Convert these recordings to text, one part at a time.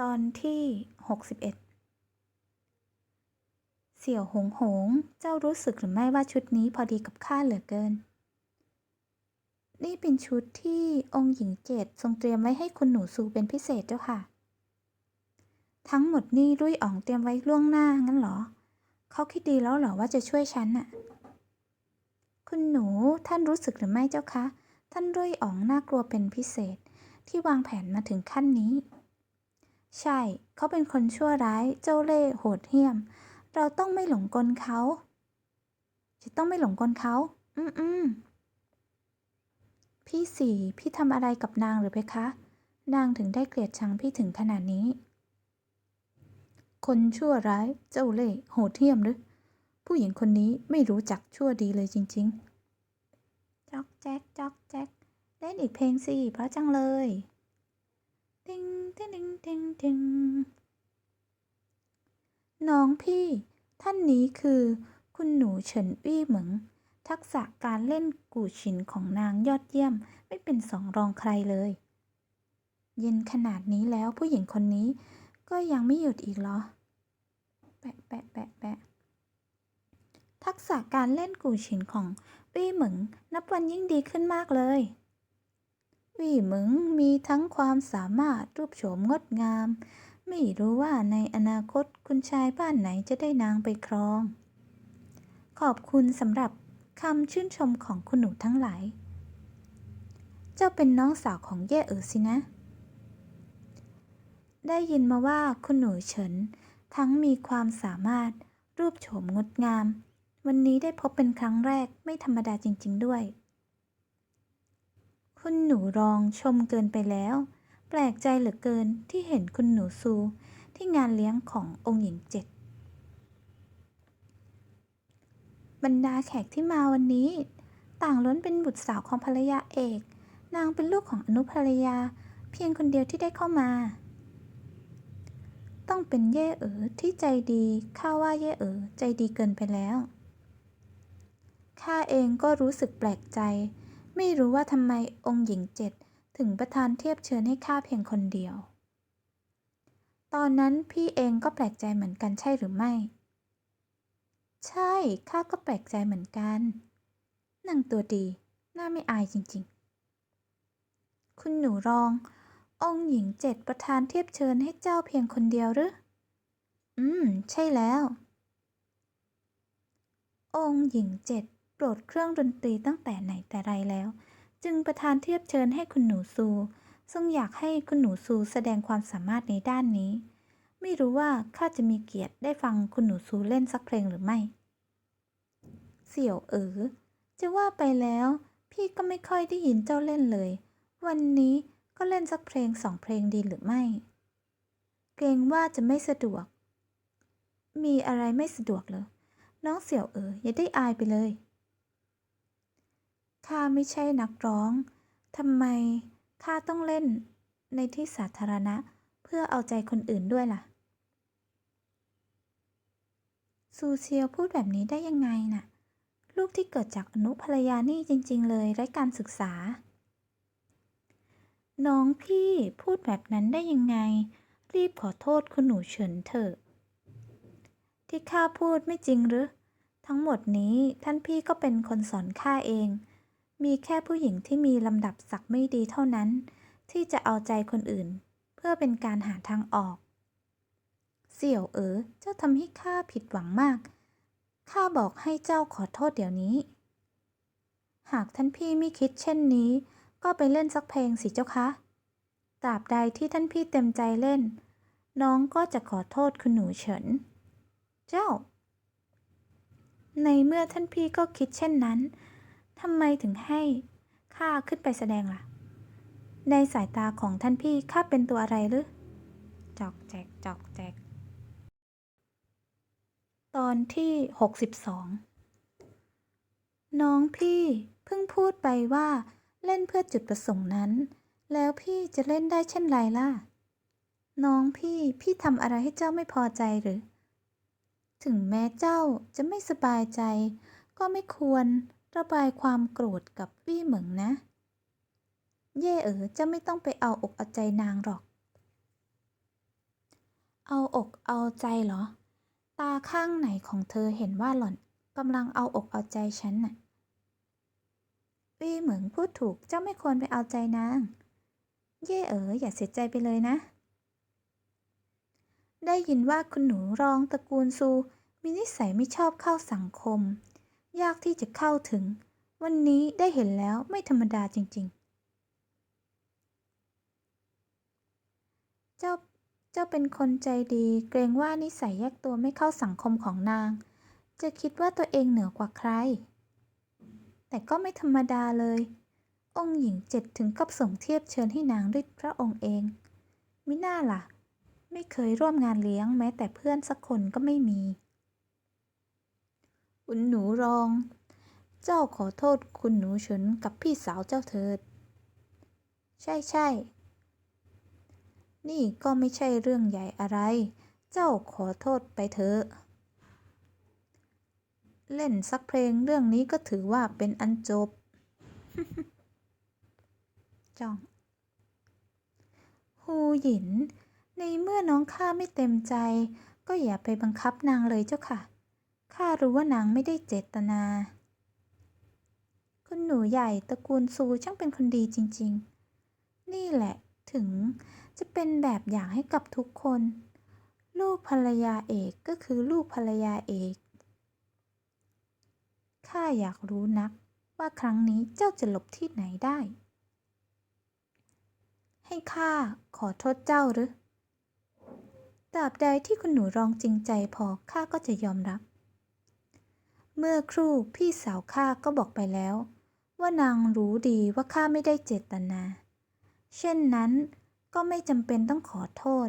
ตอนที่ 61 เสี่ยวหงหง เจ้ารู้สึกหรือไม่ว่าชุดนี้พอดีกับข้าเหลือเกิน นี่เป็นชุดที่องค์หญิงเจดทรงเตรียมไว้ให้คุณหนูซูเป็นพิเศษเจ้าค่ะ ทั้งหมดนี่รุ่ยอ๋องเตรียมไว้ล่วงหน้างั้นเหรอ เขาคิดดีแล้วเหรอว่าจะช่วยฉันน่ะ คุณหนูท่านรู้สึกหรือไม่เจ้าคะ ท่านรุ่ยอ๋องน่ากลัวเป็นพิเศษที่วางแผนมาถึงขั้นนี้ ใช่ เขาเป็นคนชั่วร้าย เจ้าเล่ห์โหดเหี้ยม เราต้องไม่หลงกลเขา จะต้องไม่หลงกลเขา อืมอืมพี่สี่พี่ทำอะไรกับนางหรือเพคะ นางถึงได้เกลียดชังพี่ถึงขนาดนี้ คนชั่วร้าย เจ้าเล่ห์โหดเหี้ยมหรือ ผู้หญิงคนนี้ไม่รู้จักชั่วดีเลยจริง ๆจอกแจ๊กจอกแจ๊กเล่นอีกเพลงสิเพราะจังเลย ติงติงติงติงน้องพี่ท่านนี้คือ คุณหนูเฉินอี้เหมิง ทักษะการเล่นกู่ฉินของนางยอดเยี่ยมไม่เป็นสองรองใครเลย เย็นขนาดนี้แล้วผู้หญิงคนนี้ก็ยังไม่หยุดอีกเหรอ แปะแปะแปะแปะทักษะการเล่นกู่ฉินของวี่เหมิง นับวันยิ่งดีขึ้นมากเลย วี่หมิงมีทั้งความสามารถรูปโฉมงดงาม ไม่รู้ว่าในอนาคตคุณชายบ้านไหนจะได้นางไปครอง ขอบคุณสำหรับคำชื่นชมของคุณหนูทั้งหลาย เจ้าเป็นน้องสาวของเย่เอ๋อสินะ ได้ยินมาว่าคุณหนูเฉิน ทั้งมีความสามารถรูปโฉมงดงาม วันนี้ได้พบเป็นครั้งแรกไม่ธรรมดาจริง ๆ ด้วย คุณหนูรองชมเกินไปแล้ว แปลกใจเหลือเกินที่เห็นคุณหนูซู ที่งานเลี้ยงขององค์หญิงเจ็ดบรรดาแขกที่มาวันนี้ ต่างล้วนเป็นบุตรสาวของภรรยาเอก นางเป็นลูกของอนุภรรยา เพียงคนเดียวที่ได้เข้ามา ต้องเป็นเย่เอ๋อที่ใจดีข้าว่าเย่เอ๋อใจดีเกินไปแล้วข้าเองก็รู้สึกแปลกใจ ไม่รู้ว่าทำไมองค์หญิงเจ็ดถึงประทานเทียบเชิญให้ข้าเพียงคนเดียว ตอนนั้นพี่เองก็แปลกใจเหมือนกันใช่หรือไม่ ใช่ข้าก็แปลกใจเหมือนกันนางตัวดีน่าไม่อายจริงๆ คุณหนูรอง องค์หญิงเจ็ดประทานเทียบเชิญให้เจ้าเพียงคนเดียวหรือ อืม ใช่แล้ว องค์หญิงเจ็ด รดเครื่องดนตรีตั้งแต่ไหนแต่ไรแล้ว จึงประทานเทียบเชิญให้คุณหนูซู ซึ่งอยากให้คุณหนูซูแสดงความสามารถในด้านนี้ ไม่รู้ว่าข้าจะมีเกียรติได้ฟังคุณหนูซูเล่นสักเพลงหรือไม่ เสี่ยวเอ๋อจะว่าไปแล้ว พี่ก็ไม่ค่อยได้ยินเจ้าเล่นเลย วันนี้ก็เล่นสักเพลงสองเพลงดีหรือไม่ เกรงว่าจะไม่สะดวก มีอะไรไม่สะดวกเหรอน้องเสี่ยวเอ๋ออย่าได้อายไปเลย ข้าไม่ใช่นักร้อง ทำไมข้าต้องเล่นในที่สาธารณะเพื่อเอาใจคนอื่นด้วยล่ะ ซูเซียวพูดแบบนี้ได้ยังไงน่ะ ลูกที่เกิดจากอนุภรรยานี่จริง ๆ เลยไร้การศึกษา น้องพี่พูดแบบนั้นได้ยังไง รีบขอโทษคุณหนูเฉินเถอะ ที่ข้าพูดไม่จริงหรือ ทั้งหมดนี้ท่านพี่ก็เป็นคนสอนข้าเอง มีแค่ผู้หญิงที่มีลำดับศักดิ์ไม่ดีเท่านั้น ที่จะเอาใจคนอื่น เพื่อเป็นการหาทางออก เสี่ยวเอ๋อเจ้าทำให้ข้าผิดหวังมากข้าบอกให้เจ้าขอโทษเดี๋ยวนี้ หากท่านพี่ไม่คิดเช่นนี้ ก็ไปเล่นสักเพลงสิเจ้าคะตราบใดที่ท่านพี่เต็มใจเล่น น้องก็จะขอโทษคุณหนูเฉิน เจ้า ในเมื่อท่านพี่ก็คิดเช่นนั้น ทำไมถึงให้ข้าขึ้นไปแสดงล่ะ ในสายตาของท่านพี่ข้าเป็นตัวอะไรหรือ จอกแจกจอกแจก ตอนที่ 62 น้องพี่เพิ่งพูดไปว่าเล่นเพื่อจุดประสงค์นั้น แล้วพี่จะเล่นได้เช่นไรล่ะ น้องพี่พี่ทำอะไรให้เจ้าไม่พอใจหรือ ถึงแม้เจ้าจะไม่สบายใจ ก็ไม่ควร ระบายความโกรธกับวี่เหมิงนะ เย่เอ๋อจะไม่ต้องไปเอาอกเอาใจนางหรอก เอาอกเอาใจเหรอ ตาข้างไหนของเธอเห็นว่าหล่อนกำลังเอาอกเอาใจฉันน่ะวีเหมืองพูดถูกเจ้าไม่ควรไปเอาใจนาง เย่เอ๋ออย่าเสียใจไปเลยนะ ได้ยินว่าคุณหนูรองตระกูลซูมีนิสัยไม่ชอบเข้าสังคม ยากที่จะเข้าถึง วันนี้ได้เห็นแล้วไม่ธรรมดาจริง ๆ เจ้าเจ้าเป็นคนใจดี เกรงว่านิสัยแยกตัวไม่เข้าสังคมของนาง จะคิดว่าตัวเองเหนือกว่าใคร แต่ก็ไม่ธรรมดาเลย องค์หญิงเจ็ดถึงกับส่งเทียบเชิญให้นางด้วยพระองค์เองมิน่าล่ะ ไม่เคยร่วมงานเลี้ยงแม้แต่เพื่อนสักคนก็ไม่มี คุณหนูรอง เจ้าขอโทษคุณหนูเฉินกับพี่สาวเจ้าเถิด ใช่ใช่ นี่ก็ไม่ใช่เรื่องใหญ่อะไร เจ้าขอโทษไปเถอะ เล่นสักเพลงเรื่องนี้ก็ถือว่าเป็นอันจบ จ้องฮูหยิน ในเมื่อน้องข้าไม่เต็มใจ ก็อย่าไปบังคับนางเลยเจ้าค่ะ ข้ารู้ว่านางไม่ได้เจตนา คุณหนูใหญ่ตระกูลซูช่างเป็นคนดีจริง ๆ นี่แหละถึงจะเป็นแบบอย่างให้กับทุกคน ลูกภรรยาเอกก็คือลูกภรรยาเอกข้าอยากรู้นักว่าครั้งนี้เจ้าจะหลบที่ไหนได้ ให้ข้าขอโทษเจ้าหรือตราบใดที่คุณหนูรองจริงใจพอข้าก็จะยอมรับ เมื่อครู่พี่สาวข้าก็บอกไปแล้ว ว่านางรู้ดีว่าข้าไม่ได้เจตนา เช่นนั้นก็ไม่จำเป็นต้องขอโทษ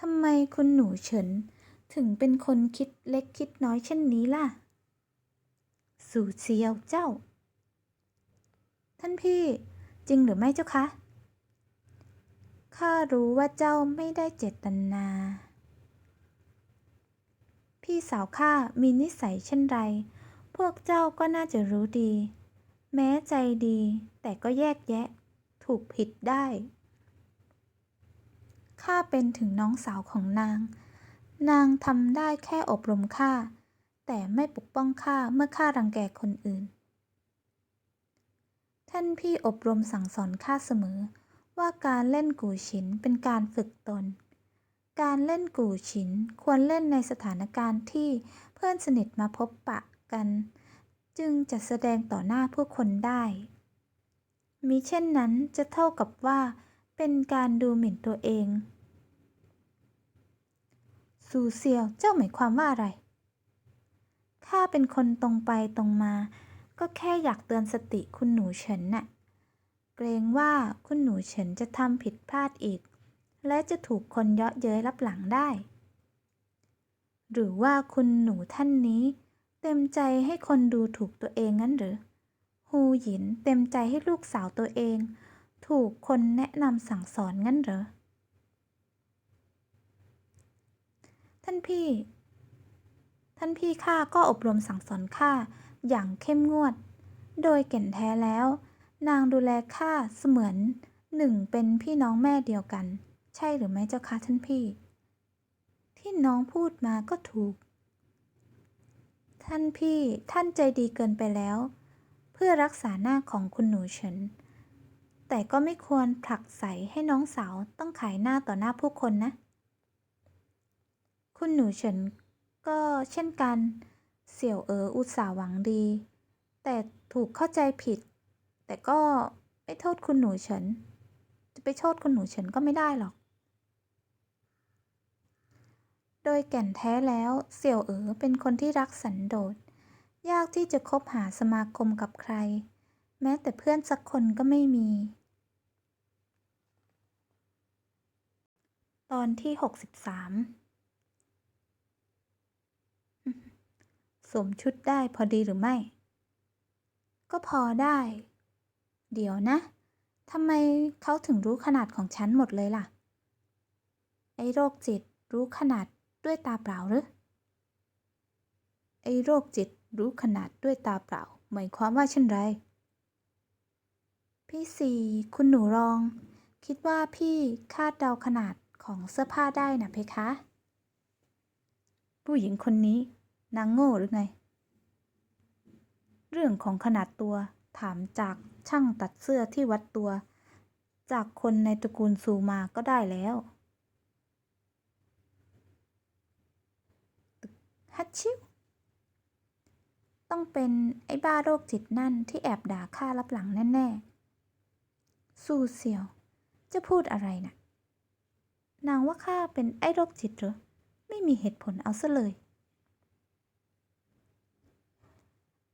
ทำไมคุณหนูเฉินถึงเป็นคนคิดเล็กคิดน้อยเช่นนี้ล่ะ สู่เซียวเจ้า ท่านพี่จริงหรือไม่เจ้าคะ ข้ารู้ว่าเจ้าไม่ได้เจตนา พี่สาวข้ามีนิสัยเช่นไร พวกเจ้าก็น่าจะรู้ดี แม้ใจดี แต่ก็แยกแยะ ถูกผิดได้ ข้าเป็นถึงน้องสาวของนาง นางทำได้แค่อบรมข้า แต่ไม่ปกป้องข้าเมื่อข้ารังแกคนอื่น ท่านพี่อบรมสั่งสอนข้าเสมอ ว่าการเล่นกู่ฉินเป็นการฝึกตน การเล่นกู่ฉินควรเล่นในสถานการณ์ที่เพื่อนสนิทมาพบปะกัน จึงจะแสดงต่อหน้าผู้คนได้มิเช่นนั้นจะเท่ากับว่าเป็นการดูหมิ่นตัวเองซูเซียวเจ้าหมายความว่าอะไร ข้าเป็นคนตรงไปตรงมา ก็แค่อยากเตือนสติคุณหนูเฉินน่ะ เกรงว่าคุณหนูเฉินจะทำผิดพลาดอีก และจะถูกคนเยาะเย้ยรับหลังได้ หรือว่าคุณหนูท่านนี้ เต็มใจให้คนดูถูกตัวเองงั้นหรือฮูหยินเต็มใจให้ลูกสาวตัวเอง ถูกคนแนะนำสั่งสอนงั้นเหรอ ท่านพี่ ท่านพี่ข้าก็อบรมสั่งสอนข้าอย่างเข้มงวด โดยแก่นแท้แล้ว นางดูแลข้าเสมือนหนึ่งเป็นพี่น้องแม่เดียวกัน ช่หรือไม่เจ้าคะท่านพี่ ที่น้องพูดมาก็ถูก ท่านพี่ท่านใจดีเกินไปแล้ว เพื่อรักษาหน้าของคุณหนูเฉินแต่ก็ไม่ควรผลักใสให้น้องสาวต้องขายหน้าต่อหน้าผู้คนนะ คุณหนูเฉินก็เช่นกัน เสี่ยวเอ๋ออุตส่าห์หวังดี แต่ถูกเข้าใจผิด แต่ก็ไม่โทษคุณหนูเฉินจะไปโทษคุณหนูเฉินก็ไม่ได้หรอก โดยแก่นแท้แล้วเสี่ยวเอ๋อเป็นคนที่รักสันโดษ ยากที่จะคบหาสมาคมกับใคร แม้แต่เพื่อนสักคนก็ไม่มี ตอนที่หกสิบสามสวมชุดได้พอดีหรือไม่ ก็พอได้ เดี๋ยวนะทำไมเขาถึงรู้ขนาดของฉันหมดเลยล่ะ ไอ้โรคจิตรู้ขนาด ด้วยตาเปล่าหรือไอ้โรคจิตรู้ขนาดด้วยตาเปล่า หมายความว่าเช่นไร พี่สี่คุณหนูรอง คิดว่าพี่คาดเดาขนาดของเสื้อผ้าได้นะเพคะ ผู้หญิงคนนี้นางโง่หรือไง เรื่องของขนาดตัวถามจากช่างตัดเสื้อที่วัดตัว จากคนในตระกูลซูมาก็ได้แล้ว ฮัตชิวต้องเป็นไอ้บ้าโรคจิตนั่นที่แอบด่าข้ารับหลังแน่ๆ สู้เซียว จะพูดอะไรนะ่ะ นางว่าข้าเป็นไอ้โรคจิตเหรอ ไม่มีเหตุผลเอาซะเลย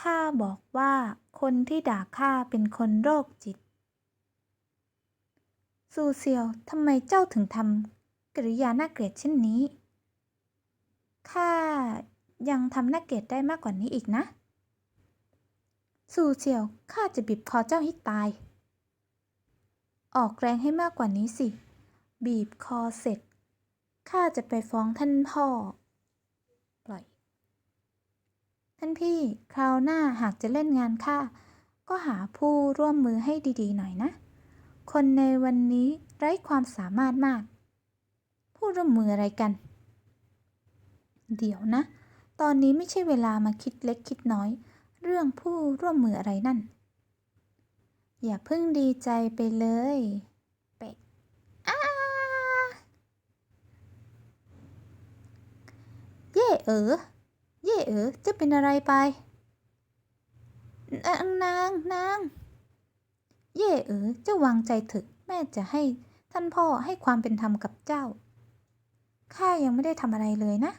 ข้าบอกว่าคนที่ด่าข้าเป็นคนโรคจิตซูเซียวทำไมเจ้าถึงทำกริยาน่าเกลียดเช่นนี้ ข้า ยังทำน่าเกลียดได้มากกว่านี้อีกนะซูเซียวข้าจะบีบคอเจ้าให้ตาย ออกแรงให้มากกว่านี้สิ บีบคอเสร็จข้าจะไปฟ้องท่านพ่อ ปล่อย ท่านพี่คราวหน้าหากจะเล่นงานข้าก็หาผู้ร่วมมือให้ดีๆหน่อยนะ คนในวันนี้ไร้ความสามารถมาก ผู้ร่วมมืออะไรกัน เดี๋ยวนะ ตอนนี้ไม่ใช่เวลามาคิดเล็กคิดน้อย เรื่องผู้ร่วมมืออะไรนั่น อย่าเพิ่งดีใจไปเลย เป็ดอ้าเย่เอ๋อเย่เอ๋อจะเป็นอะไรไปนางนางนางเย่เอ๋อเจ้าวางใจเถอะแม่จะให้ท่านพ่อให้ความเป็นธรรมกับเจ้า ข้ายังไม่ได้ทำอะไรเลยนะ